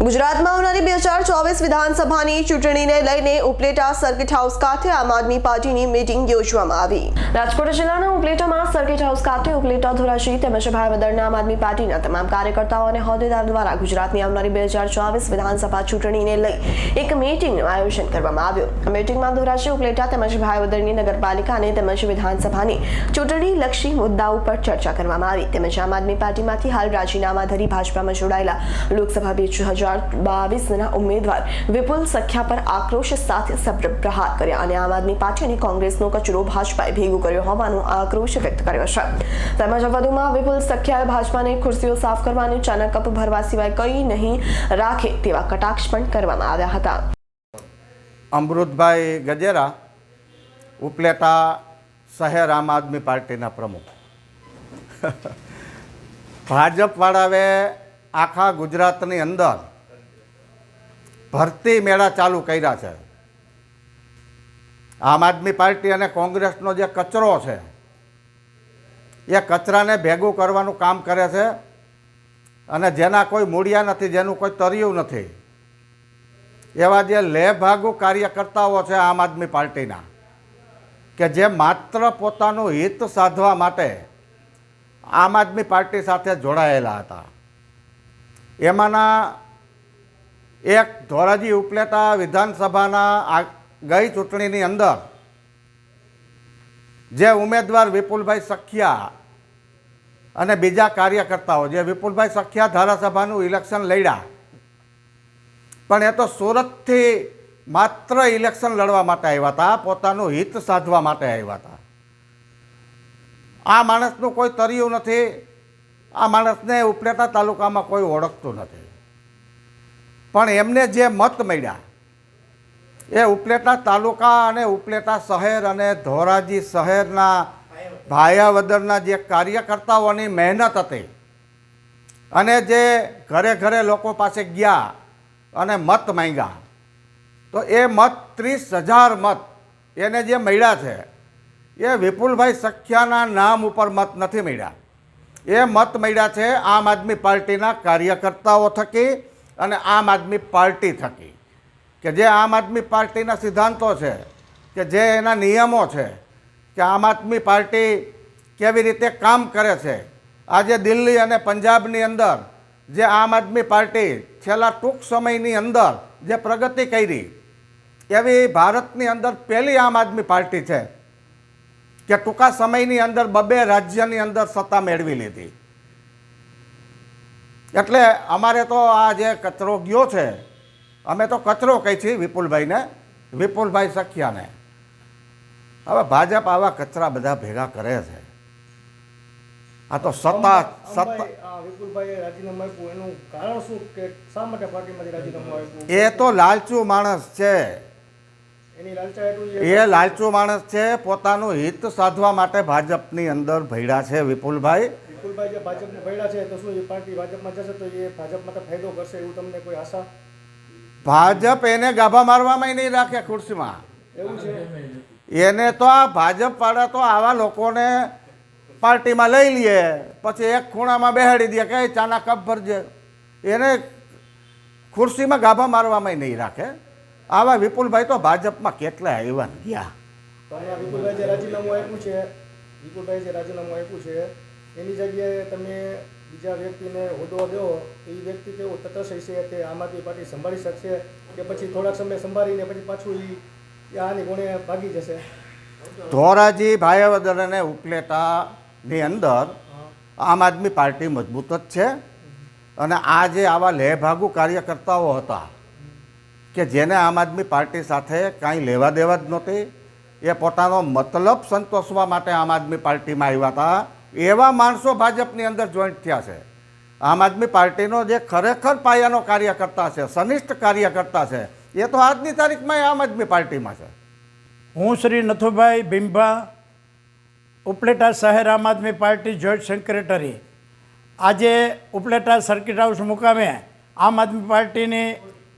ગુજરાતમાં આવનારી બે હજાર ચોવીસ વિધાનસભાની ચૂંટણીને લઈને ઉપલેટા સર્કિટ હાઉસ ખાતે આમ આદમી પાર્ટીની મિટિંગ યોજવામાં આવી. રાજકોટ જિલ્લાના ઉપલેટામાં સર્કિટ હાઉસ ખાતે ઉપલેટા ધોરાજી તેમજ ભાવનગરના આમ આદમી પાર્ટીના તમામ કાર્યકર્તાઓ અને હોદ્દેદાર દ્વારા ગુજરાતની આવનારી બે હજાર ચોવીસ વિધાનસભા ચૂંટણીને લઈ એક મીટિંગનું આયોજન કરવામાં આવ્યું. મીટિંગમાં ધોરાજી ઉપલેટા તેમજ ભાવનગરની નગરપાલિકા અને તેમજ વિધાનસભાની ચૂંટણી લક્ષી મુદ્દાઓ પર ચર્ચા કરવામાં આવી. તેમજ આમ આદમી પાર્ટીમાંથી હાલ રાજીનામા ધરી ભાજપામાં જોડાયેલા લોકસભા બે હજાર બાવીસના ઉમેદવાર વિપુલ સખ્યા પર આક્રોશ સાથે સભ્ય પ્રહાર કર્યા અને આમ આદમી પાર્ટી અને કોંગ્રેસનો કચરો ભાજપાએ ભેગું કર્યો હોવાનો આક્રોશ વ્યક્ત કર્યો છે. તેમજ વધુમાં વિપુલ સખ્યાએ ભાજપાને ખુરશીઓ સાફ કરવાની ચાના કપ ભરવા સિવાય કંઈ નહીં રાખે તેવા કટાક્ષ પણ કરવામાં આવ્યા હતા. અમૃતભાઈ ગજેરા, ઉપલેટા શહેર આમ આદમી પાર્ટીના પ્રમુખ. ભાજપવાળાએ આખા ગુજરાતની અંદર ભરતી મેળા ચાલુ કર્યા છે. આમ આદમી પાર્ટી અને કોંગ્રેસનો જે કચરો છે, એ કચરાને ભેગું કરવાનું કામ કરે છે અને જેના કોઈ મૂળિયા નથી, જેનું કોઈ તરિયું નથી. એવા જે લેભાગુ કાર્યકર્તાઓ છે આમ આદમી પાર્ટીના, કે જે માત્ર પોતાનું હિત સાધવા માટે આમ આદમી પાર્ટી સાથે જોડાયેલા હતા. એમાંના એક ધોરાજી ઉપલેટા વિધાનસભાના ગઈ ચૂંટણીની અંદર જે ઉમેદવાર વિપુલભાઈ સખિયા અને બીજા કાર્યકર્તાઓ, જે વિપુલભાઈ સખિયા ધારાસભાનું ઇલેક્શન લડ્યા. પણ એ તો સુરતથી માત્ર ઇલેક્શન લડવા માટે આવ્યા હતા, પોતાનું હિત સાધવા માટે આવ્યા હતા. આ માણસનું કોઈ તરિયું નથી, આ માણસને ઉપલેટા તાલુકામાં કોઈ ઓળખતું નથી. પણ એમને જે મત મળ્યા, એ ઉપલેટા તાલુકા અને ઉપલેટા શહેર અને ધોરાજી શહેરના ભાયાવદરના જે કાર્યકર્તાઓની મહેનત હતી અને જે ઘરે ઘરે લોકો પાસે ગયા અને મત માંગ્યા, તો એ મત ત્રીસ હજાર મત એને જે મળ્યા છે, એ વિપુલભાઈ સખ્યાના નામ ઉપર મત નથી મળ્યા. એ મત મળ્યા છે આમ આદમી પાર્ટીના કાર્યકર્તાઓ થકી અને આમ આદમી પાર્ટી થકી કે જે આમ આદમી પાર્ટીના સિદ્ધાંતો છે, કે જે એના નિયમો છે, કે આમ આદમી પાર્ટી કેવી રીતે કામ કરે છે, આજે દિલ્હી અને પંજાબની અંદર જે આમ આદમી પાર્ટી છેલ્લા ટૂંક સમયની અંદર જે પ્રગતિ કરી, એવી ભારતની અંદર પહેલી આમ આદમી પાર્ટી છે, કે ટૂંકા સમયની અંદર બબે રાજ્યની અંદર સત્તા મેળવી લીધી. એટલે અમારે તો આ જે કચરો ગયો છે અમે તો કચરો કહી છીએ વિપુલભાઈને વિપુલભાઈ સખિયાને. હવે ભાજપ આવા કચરા બધા ભેગા કરે છે. આ તો સત્તા સત્તા એ તો લાલચુ માણસ છે. એ લાલચુ માણસ છે પોતાનું હિત સાધવા માટે ભાજપની અંદર ભયડા છે વિપુલભાઈ. વિપુલભાઈ જે ભાજપને ભયડા છે તો શું એ પાર્ટી ભાજપમાં જશે? તો એ ભાજપ માટે ફાયદો કરશે એવું તમને કોઈ આશા? ભાજપ એને ગાભા મારવામાં નહીં રાખે ખુરશીમાં. એવું છે? એને તો આ ભાજપ વાળા તો આવા લોકોને પાર્ટીમાં લઈ લે પછી એક ખૂણામાં બેહાડી દે કે ચાના કપ ભરજે. એને ખુરશીમાં ગાભા મારવામાં નહીં રાખે. આવા વિપુલભાઈ તો ભાજપમાં કેટલા આવ્યા ગયા. વિપુલભાઈ જે રાજીનામું આપ્યું છે વિપુલભાઈ જે રાજીનામું આપ્યું છે એની જગ્યાએ તમે બીજા વ્યક્તિને હોદ્દો દો એ વ્યક્તિ કેવો તટસ્થ છે તે આમ આદમી પાર્ટી સંભાળી શકશે કે પછી થોડાક સમય સંભાળીને પછી પાછું એ આની ગુણે ભાગી જશે? ધોરાજી ભાયાવદર અને ઉપલેટાની અંદર આમ આદમી પાર્ટી મજબૂત જ છે. અને આ જે આવા લેભાગુ કાર્યકર્તાઓ હતા કે જેને આમ આદમી પાર્ટી સાથે કાંઈ લેવા દેવા જ નહોતી એ પોતાનો મતલબ સંતોષવા માટે આમ આદમી પાર્ટીમાં આવ્યા હતા. એવા માણસો ભાજપની અંદર જોઈન્ટ થયા છે. આમ આદમી પાર્ટીનો જે ખરેખર પાયાનો કાર્યકર્તા છે, સનિષ્ઠ કાર્યકર્તા છે, એ તો આજની તારીખમાં આમ આદમી પાર્ટીમાં છે. હું શ્રી નથુભાઈ ભીમભા ઉપલેટા શહેર આમ આદમી પાર્ટી જોઈન્ટ સેક્રેટરી આજે ઉપલેટા સર્કિટ હાઉસ મુકામે આમ આદમી પાર્ટીની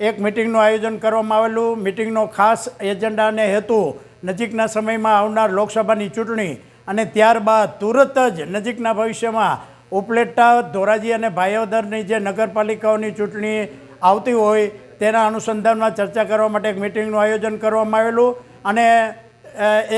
એક મિટિંગનું આયોજન કરવામાં આવેલું. મિટિંગનો ખાસ એજન્ડા અને હેતુ નજીકના સમયમાં આવનાર લોકસભાની ચૂંટણી અને ત્યારબાદ તુરત જ નજીકના ભવિષ્યમાં ઉપલેટા, ધોરાજી અને ભાયોદરની જે નગરપાલિકાઓની ચૂંટણી આવતી હોય તેના અનુસંધાનમાં ચર્ચા કરવા માટે એક મિટિંગનું આયોજન કરવામાં આવેલું અને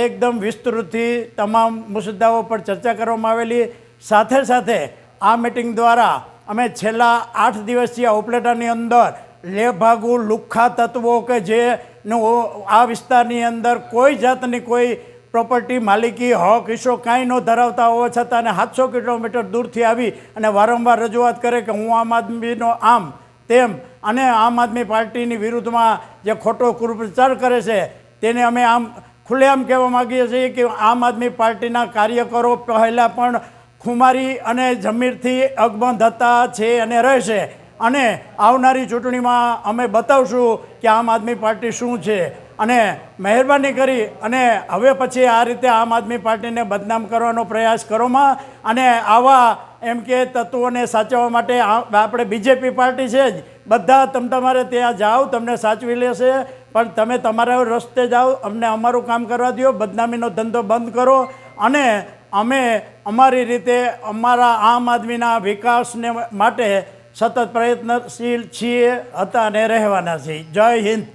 એકદમ વિસ્તૃતથી તમામ મુસદ્દાઓ પર ચર્ચા કરવામાં આવેલી. સાથે સાથે આ મિટિંગ દ્વારા અમે છેલ્લા આઠ દિવસથી આ ઉપલેટાની અંદર લેભાગુ લુખ્ખા તત્વો કે જેનું આ વિસ્તારની અંદર કોઈ જાતની કોઈ પ્રોપર્ટી માલિકી, હક હિસ્સો કાંઈ ન ધરાવતા હોવા છતાં અને સાતસો કિલોમીટર દૂરથી આવી અને વારંવાર રજૂઆત કરે કે હું આમ આદમીનો આમ, તેમ અને આમ આદમી પાર્ટીની વિરુદ્ધમાં જે ખોટો કુપ્રચાર કરે છે, તેને અમે આમ ખુલ્લેઆમ કહેવા માગીએ છીએ કે આમ આદમી પાર્ટીના કાર્યકરો પહેલાં પણ ખુમારી અને જમીરથી અકબંધ હતા, છે અને રહેશે. અને આવનારી ચૂંટણીમાં અમે બતાવશું કે આમ આદમી પાર્ટી શું છે. અને મહેરબાની કરી અને હવે પછી આ રીતે આમ આદમી પાર્ટીને બદનામ કરવાનો પ્રયાસ કરોમાં અને આવા એમ કે તત્વોને સાચવવા માટે આપણે બીજેપી પાર્ટી છે જ. બધા તમ તમારે ત્યાં જાઓ, તમને સાચવી લેશે. પણ તમે તમારા રસ્તે જાઓ, અમને અમારું કામ કરવા દો બદનામીનો ધંધો બંધ કરો. અને અમે અમારી રીતે અમારા આમ આદમીના વિકાસને માટે સતત પ્રયત્નશીલ છીએ, હતા અને રહેવાના છીએ. જય Hind.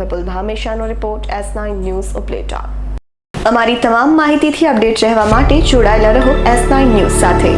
Vipul ભામેશાનો report S nine news Upleta. અમારી તમામ માહિતીથી અપડેટ રહેવા માટે જોડાયેલા રહો એસ નાઇન ન્યૂઝ સાથે.